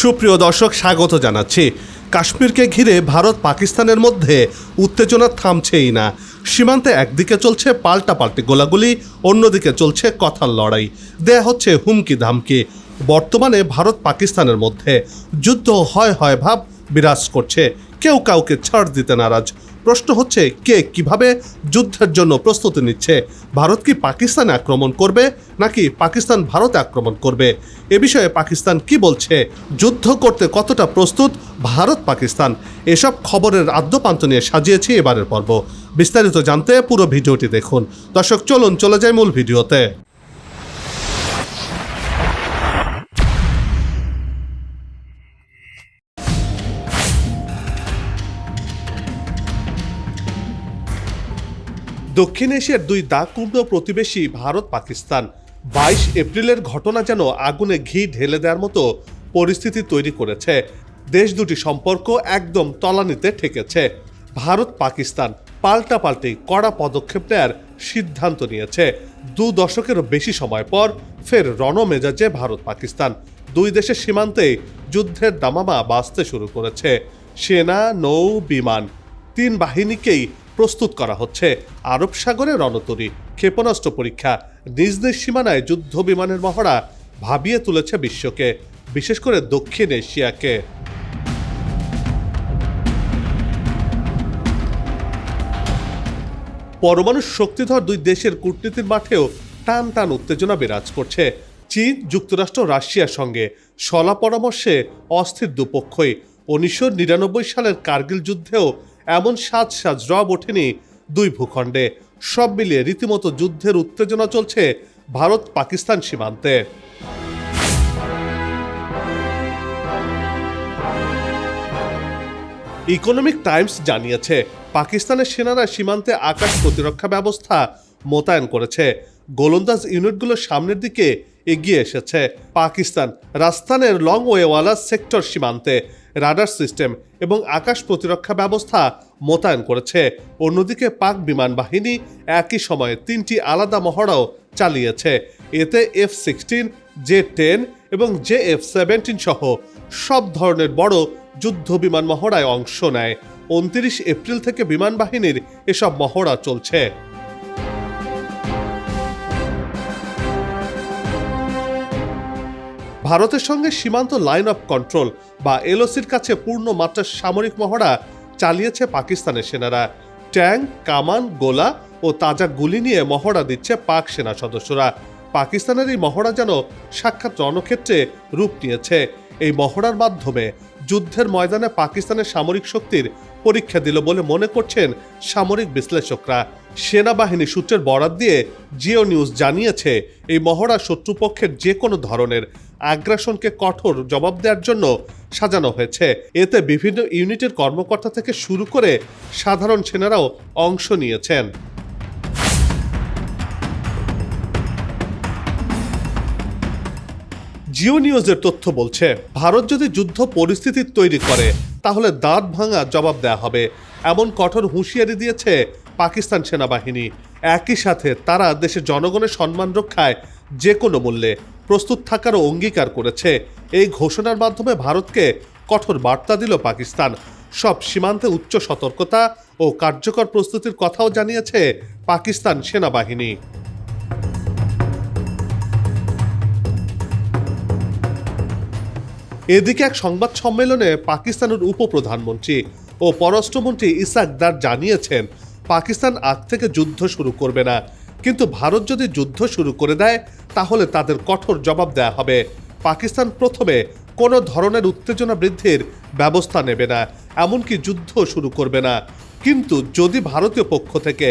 সুপ্রিয় দর্শক, স্বাগত জানাচ্ছি। কাশ্মীরকে ঘিরে ভারত পাকিস্তানের মধ্যে উত্তেজনা থামছেই না। সীমান্তে একদিকে চলছে পাল্টাপাল্টি গোলাগুলি, অন্যদিকে চলছে কথার লড়াই। দেয়া হচ্ছে হুমকি ধামকি বর্তমানে ভারত পাকিস্তানের মধ্যে যুদ্ধ হয় হয় ভাব বিরাজ করছে। কেউ কাউকে ছাড় দিতে নারাজ। প্রশ্ন হচ্ছে, কে কীভাবে যুদ্ধের জন্য প্রস্তুতি নিচ্ছে? ভারত কি পাকিস্তানে আক্রমণ করবে, নাকি পাকিস্তান ভারতে আক্রমণ করবে? এ বিষয়ে পাকিস্তান কি বলছে? যুদ্ধ করতে কতটা প্রস্তুত? ভারত, পাকিস্তান? এসব খবরের আদ্যপান্ত নিয়ে সাজিয়েছি এবারের পর্ব। বিস্তারিত জানতে পুরো ভিডিওটি দেখুন। দর্শক, চলুন চলে যায় মূল ভিডিওতে। দক্ষিণ এশিয়ার দুই দাগপূর্ণ প্রতিবেশী ভারত পাকিস্তান। বাইশ এপ্রিলের ঘটনা যেন আগুনে ঘি ঢেলে দেওয়ার মতো পরিস্থিতি তৈরি করেছে। দেশ দুটি সম্পর্ক একদম তলানিতে ঠেকেছে। ভারত পাকিস্তান পাল্টাপাল্টি কড়া পদক্ষেপ নেয়ার সিদ্ধান্ত নিয়েছে। দু দশকেরও বেশি সময় পর ফের রণমেজাজে ভারত পাকিস্তান। দুই দেশের সীমান্তে যুদ্ধের দামামা বাঁচতে শুরু করেছে। সেনা, নৌ, বিমান, তিন বাহিনীকেই প্রস্তুত করা হচ্ছে। আরব সাগরে রণতরী, ক্ষেপণাস্ত্র পরীক্ষা, নিজ নিজ সীমানায় যুদ্ধ বিমানের মহড়া ভাবিয়ে তুলেছে বিশ্বকে, বিশেষ করে দক্ষিণ এশিয়াকে। পরমাণু শক্তিধর দুই দেশের কূটনীতির মাঠেও টান টান উত্তেজনা বিরাজ করছে। চীন, যুক্তরাষ্ট্র, রাশিয়ার সঙ্গে সলা পরামর্শে অস্থির দুপক্ষই। উনিশশো নিরানব্বই সালের কার্গিল যুদ্ধেও এমন সাজ সাজ রব ওঠেনি দুই ভূখণ্ডে। সব মিলিয়ে রীতিমতো যুদ্ধের উত্তেজনা চলছে ভারত পাকিস্তান সীমান্তে। ইকোনমিক টাইমস জানিয়েছে, পাকিস্তানের সেনারা সীমান্তে আকাশ প্রতিরক্ষা ব্যবস্থা মোতায়েন করেছে। গোলন্দাজ ইউনিটগুলো সামনের দিকে এগিয়ে এসেছে। পাকিস্তান রাজস্থানের লং ওয়েওয়ালা সেক্টর সীমান্তে রাডার সিস্টেম এবং আকাশ প্রতিরক্ষা ব্যবস্থা মোতায়েন করেছে। অন্যদিকে পাক বিমান বাহিনী একই সময়ে তিনটি আলাদা মহড়াও চালিয়েছে। এতে এফ সিক্সটিন জে টেন এবং জে এফ সেভেন্টিন সহ সব ধরনের বড় যুদ্ধ বিমান মহড়ায় অংশ নেয়। উনত্রিশ এপ্রিল থেকে বিমান বাহিনীর এসব মহড়া চলছে। ভারতের সঙ্গে সীমান্ত লাইন অফ কন্ট্রোল বা এলওসির কাছে পূর্ণ মাত্রার সামরিক মহড়া চালিয়েছে পাকিস্তানের সেনারা। ট্যাঙ্ক, কামান, গোলা ও তাজা গুলি নিয়ে মহড়া দিচ্ছে পাক সেনা সদস্যরা। পাকিস্তানের এই মহড়া যেন সাক্ষাৎ রণক্ষেত্রে রূপ নিয়েছে। এই মহড়ার মাধ্যমে যুদ্ধের ময়দানে পাকিস্তানের সামরিক শক্তির পরীক্ষা দিল বলে মনে করছেন সামরিক বিশ্লেষকরা। সেনাবাহিনী সূত্রের বরাত দিয়ে জিও নিউজ জানিয়েছে, এই মহড়া শত্রুপক্ষের যে কোনো ধরনের আগ্রাসনকে কঠোর জবাব দেওয়ার জন্য সাজানো হয়েছে। এতে বিভিন্ন ইউনিটের কর্মকর্তা থেকে শুরু করে সাধারণ সেনারাও অংশ নিয়েছেন। জিও নিউজের তথ্য বলছে, ভারত যদি যুদ্ধ পরিস্থিতি তৈরি করে, তাহলে দাঁত ভাঙা জবাব দেয়া হবে। এমন কঠোর হুঁশিয়ারি দিয়েছে পাকিস্তান সেনাবাহিনী। একই সাথে তারা দেশের জনগণের সম্মান রক্ষায় যে কোনো মূল্যে প্রস্তুত থাকারও অঙ্গীকার করেছে। এই ঘোষণার মাধ্যমে ভারতকে কঠোর বার্তা দিল পাকিস্তান। সব সীমান্তে উচ্চ সতর্কতা ও কার্যকর প্রস্তুতির কথাও জানিয়েছে পাকিস্তান সেনাবাহিনী। এদিকে এক সংবাদ সম্মেলনে পাকিস্তানের উপপ্রধানমন্ত্রী ও পররাষ্ট্রমন্ত্রী ইসাক দার জানিয়েছেন, পাকিস্তান আগ থেকে যুদ্ধ শুরু করবে না। কিন্তু ভারত যদি যুদ্ধ শুরু করে দেয় তাহলে তাদের কঠোর জবাব দেয়া হবে। পাকিস্তান প্রথমে কোনো ধরনের উত্তেজনা বৃদ্ধির ব্যবস্থা নেবে না, এমনকি যুদ্ধ শুরু করবে না। কিন্তু যদি ভারতীয় পক্ষ থেকে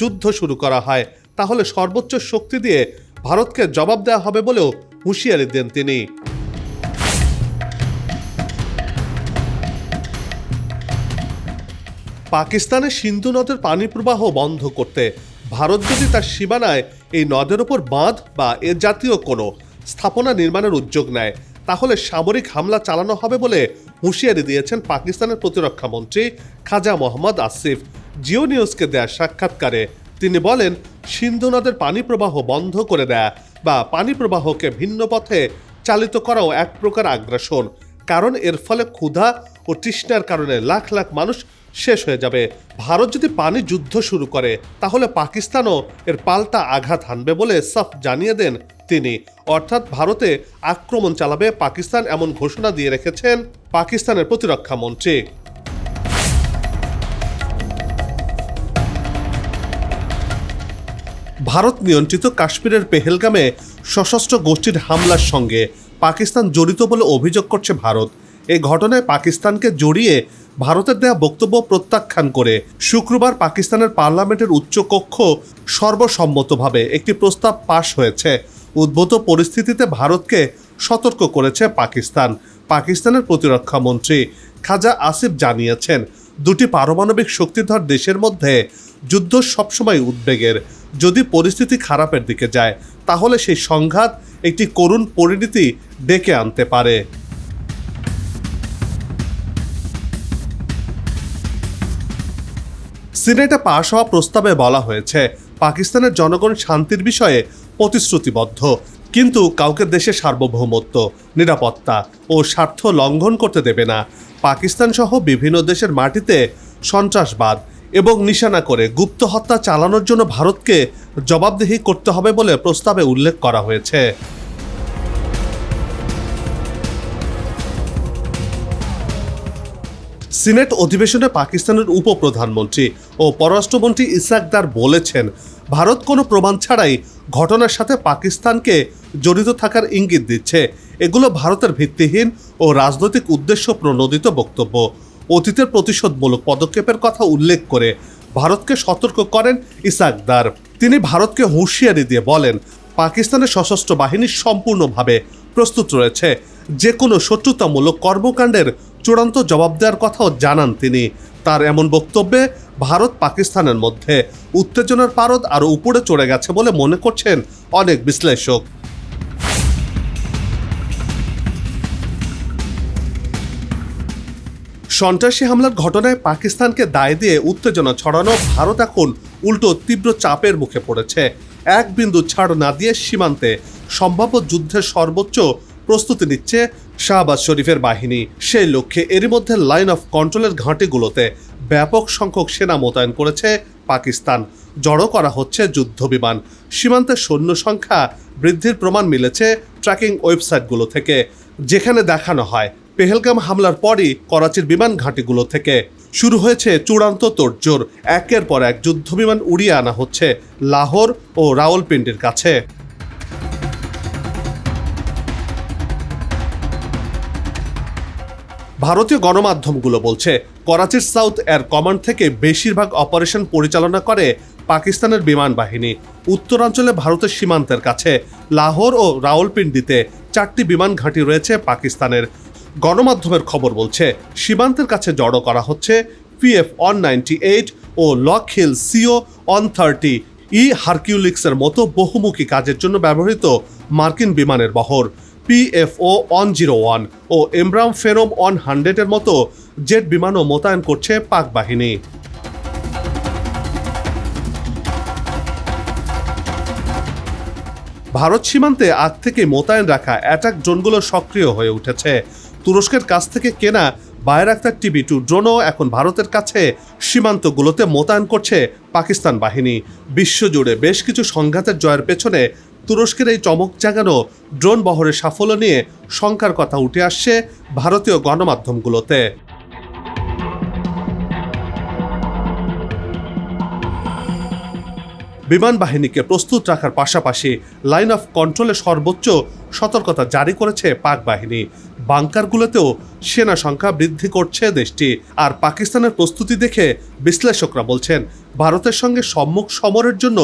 যুদ্ধ শুরু করা হয়, তাহলে সর্বোচ্চ শক্তি দিয়ে ভারতকে জবাব দেওয়া হবে বলেও হুঁশিয়ারি দেন তিনি। পাকিস্তানের সিন্ধু নদের পানি প্রবাহ বন্ধ করতে ভারত যদি তার সীমানায় এই নদের ওপর বাঁধ বা এর জাতীয় কোনো স্থাপনা নির্মাণের উদ্যোগ নেয়। তাহলে সামরিক হামলা চালানো হবে বলে হুঁশিয়ারি দিয়েছেন পাকিস্তানের প্রতিরক্ষা মন্ত্রী খাজা মোহাম্মদ আসিফ। জিও নিউজকে দেয়া সাক্ষাৎকারে তিনি বলেন, সিন্ধু নদের পানি প্রবাহ বন্ধ করে দেয়া বা পানি প্রবাহকে ভিন্ন পথে চালিত করাও এক প্রকার আগ্রাসন। কারণ এর ফলে ক্ষুধা ও তৃষ্ণার কারণে লাখ লাখ মানুষ শেষ হয়ে যাবে। ভারত যদি পানি যুদ্ধ শুরু করে, তাহলে পাকিস্তানও এর পাল্টা আঘাত হানবে বলে সাফ জানিয়ে দেন তিনি। অর্থাৎ ভারতে আক্রমণ চালাবে পাকিস্তান এমন ঘোষণা দিয়ে রেখেছেন পাকিস্তানের প্রতিরক্ষা মন্ত্রী। ভারত নিয়ন্ত্রিত কাশ্মীরের পেহেলগামে সশস্ত্র গোষ্ঠীর হামলার সঙ্গে পাকিস্তান জড়িত বলে অভিযোগ করছে ভারত। এই ঘটনায় পাকিস্তানকে জড়িয়ে ভারতের দেয়া বক্তব্য প্রত্যাখ্যান করে শুক্রবার পাকিস্তানের পার্লামেন্টের উচ্চকক্ষ সর্বসম্মতভাবে একটি প্রস্তাব পাশ হয়েছে। উদ্ভূত পরিস্থিতিতে ভারতকে সতর্ক করেছে পাকিস্তান। পাকিস্তানের প্রতিরক্ষা মন্ত্রী খাজা আসিফ জানিয়েছেন, দুটি পারমাণবিক শক্তিধর দেশের মধ্যে যুদ্ধ সবসময় উদ্বেগের। যদি পরিস্থিতি খারাপের দিকে যায়, তাহলে সেই সংঘাত একটি করুণ পরিণতি ডেকে আনতে পারে। সিনেটে পাশ হওয়া প্রস্তাবে বলা হয়েছে, পাকিস্তানের জনগণ শান্তির বিষয়ে প্রতিশ্রুতিবদ্ধ, কিন্তু কাউকে দেশের সার্বভৌমত্ব, নিরাপত্তা ও স্বার্থ লঙ্ঘন করতে দেবে না। পাকিস্তান সহ বিভিন্ন দেশের মাটিতে সন্ত্রাসবাদ এবং নিশানা করে গুপ্ত হত্যা চালানোর জন্য ভারতকে জবাবদিহি করতে হবে বলে প্রস্তাবে উল্লেখ করা হয়েছে। সিনেট অধিবেশনে পাকিস্তানের উপপ্রধানমন্ত্রী ও পররাষ্ট্রমন্ত্রী ইসাকদার বলেছেন, ভারত কোনো প্রমাণ ছাড়াই ঘটনার সাথে পাকিস্তানকে জড়িত থাকার ইঙ্গিত দিচ্ছে। এগুলো ভারতের ভিত্তিহীন ও রাজনৈতিক উদ্দেশ্য প্রণোদিত বক্তব্য। অতীতের প্রতিশোধমূলক পদক্ষেপের কথা উল্লেখ করে ভারতকে সতর্ক করেন ইসাকদার। তিনি ভারতকে হুঁশিয়ারি দিয়ে বলেন, পাকিস্তানের সশস্ত্র বাহিনী সম্পূর্ণভাবে প্রস্তুত রয়েছে। যে কোনো শত্রুতামূলক কর্মকাণ্ডের চূড়ান্ত জবাব দেওয়ার কথাও জানান তিনি। তার এমন বক্তব্যে ভারত পাকিস্তানের মধ্যে। উত্তেজনার পারদ আরও উপরে চড়ে গেছে বলে মনে করছেন অনেক বিশ্লেষক। সন্ত্রাসী হামলার ঘটনায় পাকিস্তানকে দায় দিয়ে উত্তেজনা ছড়ানো ভারত এখন উল্টো তীব্র চাপের মুখে পড়েছে। এক বিন্দু ছাড় না দিয়ে সীমান্তে সম্ভাব্য যুদ্ধের সর্বোচ্চ প্রস্তুতি নিচ্ছে শাহবাজ শরীফের বাহিনী। সেই লক্ষ্যে এরই মধ্যে লাইন অফ কন্ট্রোলের ঘাঁটিগুলোতে ব্যাপক সংখ্যক সেনা মোতায়েন করেছে পাকিস্তান। জড়ো করা হচ্ছে যুদ্ধ বিমান। সীমান্তের সৈন্য সংখ্যা বৃদ্ধির প্রমাণ মিলেছে ট্র্যাকিং ওয়েবসাইটগুলো থেকে। যেখানে দেখানো হয়, পেহেলগাম হামলার পরই করাচির বিমান ঘাঁটিগুলো থেকে। শুরু হয়েছে চূড়ান্ত তোড়জোড়। একের পর এক যুদ্ধ বিমান উড়িয়ে আনা হচ্ছে লাহোর ও রাওয়ালপিন্ডির কাছে। ভারতীয় গণমাধ্যমগুলো বলছে করাচির সাউথ এয়ার কমান্ড থেকে বেশিরভাগ অপারেশন পরিচালনা করে পাকিস্তানের বিমান বাহিনী। উত্তরাঞ্চলে ভারতের সীমান্তের কাছে লাহোর ও রাওয়ালপিন্ডিতে চারটি বিমান ঘাঁটি রয়েছে পাকিস্তানের। গণমাধ্যমের খবর বলছে, সীমান্তের কাছে জড়ো করা হচ্ছে পিএফ অন নাইনটি এইট ও Lockheed C one thirty E হারকিউলিক্সের মতো বহুমুখী কাজের জন্য ব্যবহৃত মার্কিন বিমানের বহর। পিএফও ওয়ান জিরো ওয়ান ও এমব্রাম ফেরোম অন হান্ড্রেডের মতো জেট বিমানও মোতায়েন করছে পাক বাহিনী। ভারত সীমান্তে আগ থেকে মোতায়েন রাখা অ্যাটাক ড্রোনগুলো সক্রিয় হয়ে উঠেছে। তুরস্কের কাছ থেকে কেনা বায়রাক্তার টিভি টু ড্রোনও এখন ভারতের কাছে সীমান্তগুলোতে মোতায়েন করছে পাকিস্তান বাহিনী। বিশ্বজুড়ে বেশ কিছু সংঘাতের জয়ের পেছনে তুরস্কের এই চমক জাগানো ড্রোন বহরের সাফল্য নিয়ে শঙ্কার কথা উঠে আসছে ভারতীয় গণমাধ্যমগুলোতে। বিমান বাহিনীকে প্রস্তুত রাখার পাশাপাশি লাইন অফ কন্ট্রোলে সর্বোচ্চ সতর্কতা জারি করেছে পাক বাহিনী। বাংকারগুলোতেও সেনা সংখ্যা বৃদ্ধি করছে দেশটি। আর পাকিস্তানের প্রস্তুতি দেখে বিশ্লেষকরা বলছেন, ভারতের সঙ্গে সম্মুখ সমরের জন্য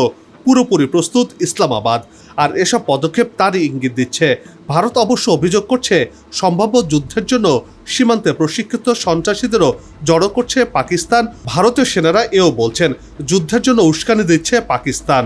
পুরোপুরি প্রস্তুত ইসলামাবাদ। আর এসব পদক্ষেপ তারই ইঙ্গিত দিচ্ছে। ভারত অবশ্য অভিযোগ করছে, সম্ভাব্য যুদ্ধের জন্য সীমান্তে প্রশিক্ষিত সন্ত্রাসীদেরও জড়ো করছে পাকিস্তান। ভারতীয় সেনারা এও বলছেন, যুদ্ধের জন্য উস্কানি দিচ্ছে পাকিস্তান।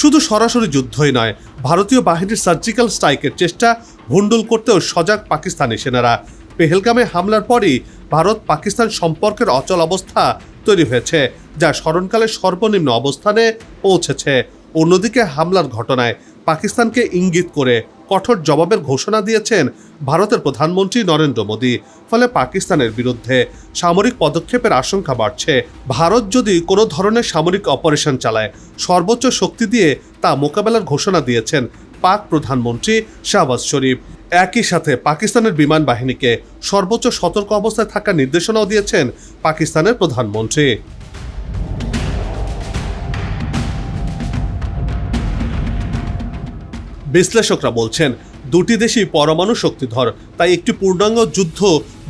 শুধু সরাসরি যুদ্ধই নয়, ভারতীয় বাহিনীর সার্জিক্যাল স্ট্রাইকের চেষ্টা ভণ্ডুল করতেও সজাগ পাকিস্তানি সেনারা। পেহেলগামে হামলার পরই ভারত পাকিস্তান সম্পর্কের অচল অবস্থা তৈরি হয়েছে, যা স্মরণকালে সর্বনিম্ন অবস্থানে পৌঁছেছে। অন্যদিকে হামলার ঘটনায় পাকিস্তানকে ইঙ্গিত করে কঠোর জবাবের ঘোষণা দিয়েছেন ভারতের প্রধানমন্ত্রী নরেন্দ্র মোদী। ফলে পাকিস্তানের বিরুদ্ধে সামরিক পদক্ষেপের আশঙ্কা বাড়ছে। ভারত যদি কোনো ধরনের সামরিক অপারেশন চালায়, সর্বোচ্চ শক্তি দিয়ে তা মোকাবেলার ঘোষণা দিয়েছেন পাক প্রধানমন্ত্রী শাহবাজ শরীফ। একই সাথে পাকিস্তানের বিমান বাহিনীকে সর্বোচ্চ সতর্ক অবস্থায় থাকার নির্দেশনাও দিয়েছেন পাকিস্তানের প্রধানমন্ত্রী। বিশ্লেষকরা বলছেন, দুটি দেশই পরমাণু শক্তিধর, তাই একটি পূর্ণাঙ্গ যুদ্ধ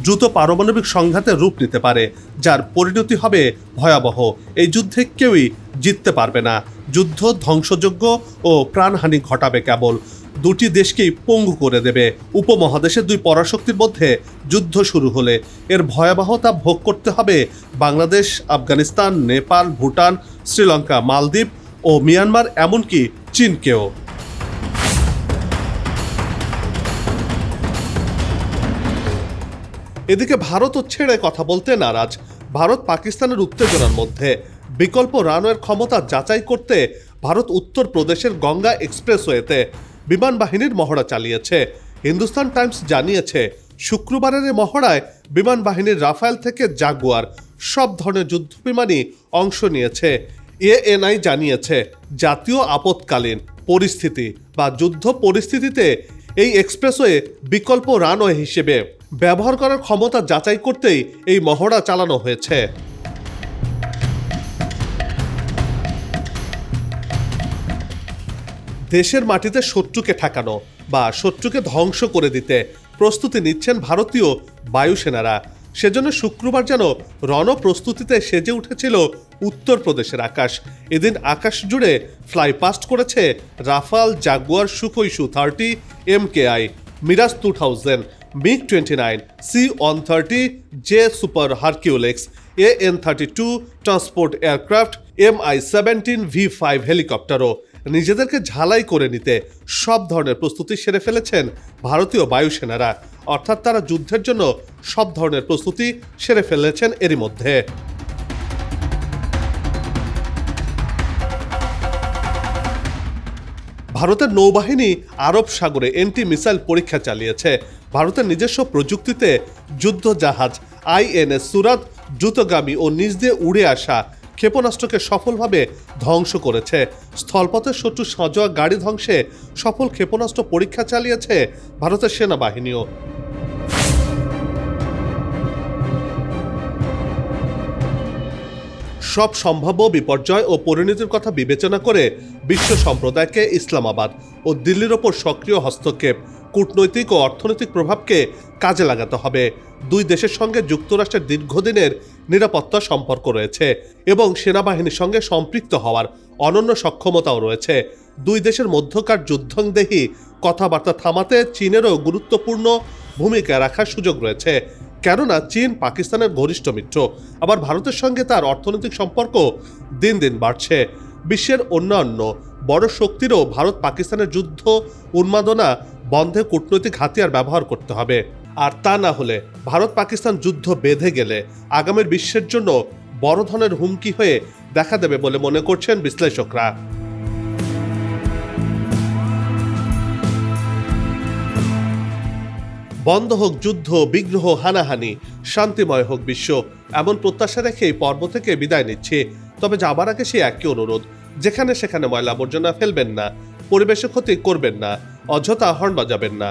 দ্রুত পারমাণবিক সংঘাতে রূপ নিতে পারে, যার পরিণতি হবে ভয়াবহ। এই যুদ্ধে কেউই জিততে পারবে না। যুদ্ধ ধ্বংসযোগ্য ও প্রাণহানি ঘটাবে কেবল। দুটি দেশকেই পঙ্গু করে দেবে। উপমহাদেশের দুই পরাশক্তির মধ্যে যুদ্ধ শুরু হলে এর ভয়াবহতা ভোগ করতে হবে বাংলাদেশ, আফগানিস্তান, নেপাল, ভুটান, শ্রীলঙ্কা, মালদ্বীপ ও মিয়ানমার, এমনকি চীনকেও। এদিকে ভারতও ছেড়ে কথা বলতে নারাজ। ভারত পাকিস্তানের উত্তেজনার মধ্যে। বিকল্প রানওয়ের ক্ষমতা যাচাই করতে ভারত উত্তর প্রদেশের গঙ্গা এক্সপ্রেসওয়েতে বিমান বাহিনীর মহড়া চালিয়েছে। হিন্দুস্তান টাইমস জানিয়েছে, শুক্রবারের মহড়ায় বিমান বাহিনীর রাফায়েল থেকে জাগুয়ার সব ধরনের যুদ্ধ বিমানই অংশ নিয়েছে। এএনআই জানিয়েছে, জাতীয় আপৎকালীন পরিস্থিতি বা যুদ্ধ পরিস্থিতিতে এই এক্সপ্রেসওয়ে বিকল্প রানওয়ে হিসেবে ব্যবহার করার ক্ষমতা যাচাই করতেই এই মহড়া চালানো হয়েছে। দেশের মাটিতে শত্রুকে ঠেকানো বা শত্রুকে ধ্বংস করে দিতে প্রস্তুতি নিচ্ছেন ভারতীয় বায়ুসেনারা। সেজন্য শুক্রবার যেন রণ প্রস্তুতিতে সেজে উঠেছিল উত্তরপ্রদেশের আকাশ। এদিন আকাশ জুড়ে ফ্লাই পাস্ট করেছে Rafale Jaguar Sukhoi Su thirty M K I Mirage two thousand, MiG twenty nine, C one thirty, J super Hercules, A N thirty two, transport aircraft, M I seventeen, V five হেলিকপ্টারও। নিজেদেরকে ঝালাই করে নিতে সব ধরনের প্রস্তুতি সেরে ফেলেছেন ভারতীয় বায়ুসেনারা। অর্থাৎ তারা যুদ্ধের জন্য সব ধরনের প্রস্তুতি সেরে ফেলেছেন এরই মধ্যে। ভারতের নৌবাহিনী আরব সাগরে এন্টি মিসাইল পরীক্ষা চালিয়েছে। ভারতের নিজস্ব প্রযুক্তিতে যুদ্ধ জাহাজ আইএনএস সুরাত দ্রুতগামী ও নিজ দিয়ে উড়ে আসা ক্ষেপণাস্ত্রকে সফলভাবে ধ্বংস করেছে। স্থলপথে শত্রু সজোয়া গাড়ি ধ্বংসে সফল ক্ষেপণাস্ত্র পরীক্ষা চালিয়েছে ভারতের সেনাবাহিনীও। সব সম্ভাব্য বিপর্যয় ও পরিণতির কথা বিবেচনা করে বিশ্ব সম্প্রদায়কে ইসলামাবাদ ও দিল্লির ওপর সক্রিয় হস্তক্ষেপ। কূটনৈতিক ও অর্থনৈতিক প্রভাবকে কাজে লাগাতে হবে। দুই দেশের সঙ্গে যুক্তরাষ্ট্রের দীর্ঘদিনের নিরাপত্তা সম্পর্ক রয়েছে এবং সেনাবাহিনীর সঙ্গে সম্পৃক্ত হওয়ার অনন্য সক্ষমতাও রয়েছে। দুই দেশের মধ্যকার যুদ্ধংদেহী কথাবার্তা থামাতে চীনেরও গুরুত্বপূর্ণ ভূমিকা রাখার সুযোগ রয়েছে। কেননা চীন পাকিস্তানের ঘনিষ্ঠ মিত্র, আবার ভারতের সঙ্গে তার অর্থনৈতিক সম্পর্ক দিন দিন বাড়ছে। বিশ্বের অন্যান্য বড় শক্তিরও ভারত পাকিস্তানের যুদ্ধ, উন্মাদনা, বন্ধে কূটনৈতিক হাতিয়ার ব্যবহার করতে হবে। আর তা না হলে ভারত পাকিস্তান যুদ্ধ বেঁধে গেলে আগামীর বিশ্বের জন্য বড় ধরনের হুমকি হয়ে দেখা দেবে বলে মনে করছেন বিশ্লেষকরা। বন্ধ হোক যুদ্ধ, বিগ্রহ, হানাহানি, শান্তিময় হোক বিশ্ব, এমন প্রত্যাশা রেখে এই পর্ব থেকে বিদায় নিচ্ছি। তবে যাবার আগে সেই একই অনুরোধ, যেখানে সেখানে ময়লা আবর্জনা ফেলবেন না, পরিবেশে ক্ষতি করবেন না, অযথা হর্ন বাজাবেন না।